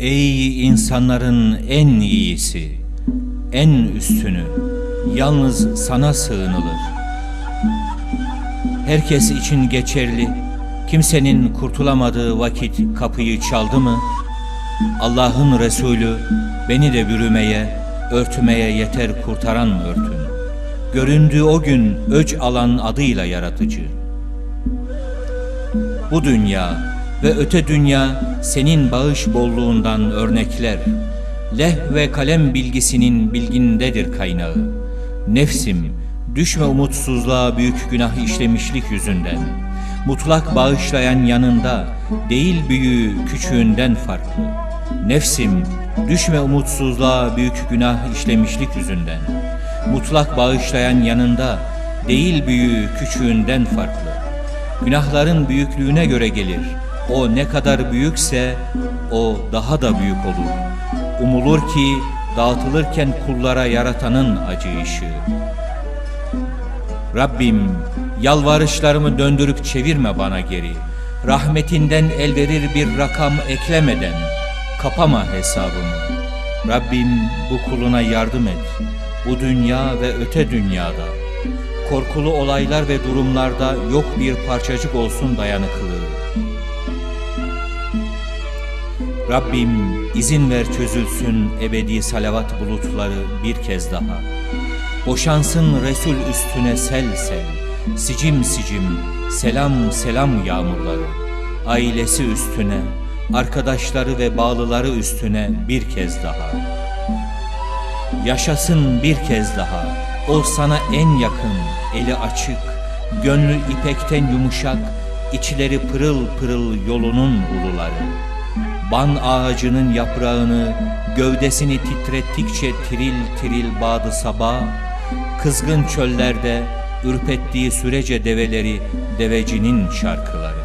Ey insanların en iyisi, en üstünü, yalnız sana sığınılır. Herkes için geçerli, kimsenin kurtulamadığı vakit kapıyı çaldı mı, Allah'ın Resulü beni de bürümeye, örtmeye yeter kurtaran örtün. Göründüğü o gün öc alan adıyla yaratıcı. Bu dünya ve öte dünya senin bağış bolluğundan örnekler. Leh ve kalem bilgisinin bilgindedir kaynağı. Nefsim, düşme umutsuzluğa büyük günah işlemişlik yüzünden. Mutlak bağışlayan yanında, değil büyüğü küçüğünden farklı. Nefsim, düşme umutsuzluğa büyük günah işlemişlik yüzünden. Mutlak bağışlayan yanında, değil büyüğü küçüğünden farklı. Günahların büyüklüğüne göre gelir. O ne kadar büyükse o daha da büyük olur. Umulur ki dağıtılırken kullara yaratanın acı ışığı. Rabbim yalvarışlarımı döndürüp çevirme bana geri. Rahmetinden el verir bir rakam eklemeden kapama hesabımı. Rabbim bu kuluna yardım et. Bu dünya ve öte dünyada. Korkulu olaylar ve durumlarda yok bir parçacık olsun dayanıklılığı. Rabbim izin ver çözülsün ebedi salavat bulutları bir kez daha. Boşansın Resul üstüne sel sel, sicim sicim, selam selam yağmurları. Ailesi üstüne, arkadaşları ve bağlıları üstüne bir kez daha. Yaşasın bir kez daha, o sana en yakın, eli açık, gönlü ipekten yumuşak, içleri pırıl pırıl yolunun uluları. Ban ağacının yaprağını, gövdesini titrettikçe tiril tiril bağdı sabah, kızgın çöllerde ürpettiği sürece develeri devecinin şarkıları.